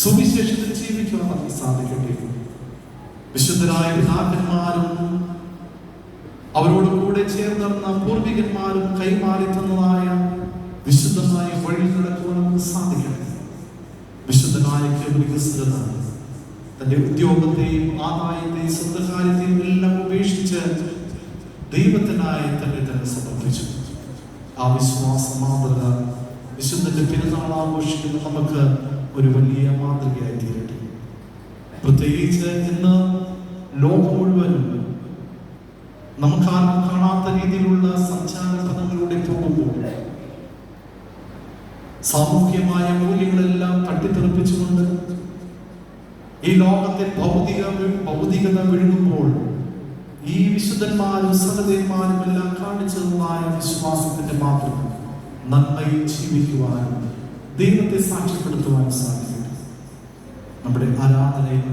സുവിശേഷത്തിൽ ജീവിക്കുവാൻ നമുക്ക് സാധിക്കട്ടെ വിശുദ്ധരായ പിതാക്കന്മാരും അവരോട് കൂടെ ചേർന്നിരുന്ന പൂർവികന്മാരും കൈമാറി തന്നതായ വിശുദ്ധമായ വഴി നടക്കുവാൻ നമുക്ക് സാധിക്കട്ടെ വിശുദ്ധനായ തന്റെ ഉദ്യോഗത്തെയും ആദായത്തെയും സ്വന്തകാര്യത്തെയും എല്ലാം ഉപേക്ഷിച്ച് ദൈവത്തിനായി തന്നെ തന്നെ സമർപ്പിച്ചു. ആ വിശ്വാസ മാതൃക വിശുദ്ധന്റെ പെരുന്നാൾ ആഘോഷിക്കുന്ന നമുക്ക് ഒരു വലിയ മാതൃകയായി തീരട്ടെ പ്രത്യേകിച്ച് ഇന്ന് ലോകം മുഴുവനും നമുക്ക് ആർക്കും കാണാത്ത രീതിയിലുള്ള സഞ്ചാര പദങ്ങളിലൂടെ പോകുമ്പോൾ സാമൂഹ്യമായ മൂല്യങ്ങളെല്ലാം തട്ടിത്തെറിപ്പിച്ചുകൊണ്ട് ഈ ലോകത്തെ ഭൗതിക ഭൗതികത വിഴുങ്ങുമ്പോൾ ഈ വിശുദ്ധന്മാരും സഹതന്മാരും എല്ലാം കാണിച്ചതുമായ വിശ്വാസത്തിന്റെ മാത്രം നന്മയിൽ ജീവിക്കുവാനും ദൈവത്തെ സാക്ഷ്യപ്പെടുത്തുവാൻ സാധിക്കും. നമ്മുടെ ആരാധനയിൽ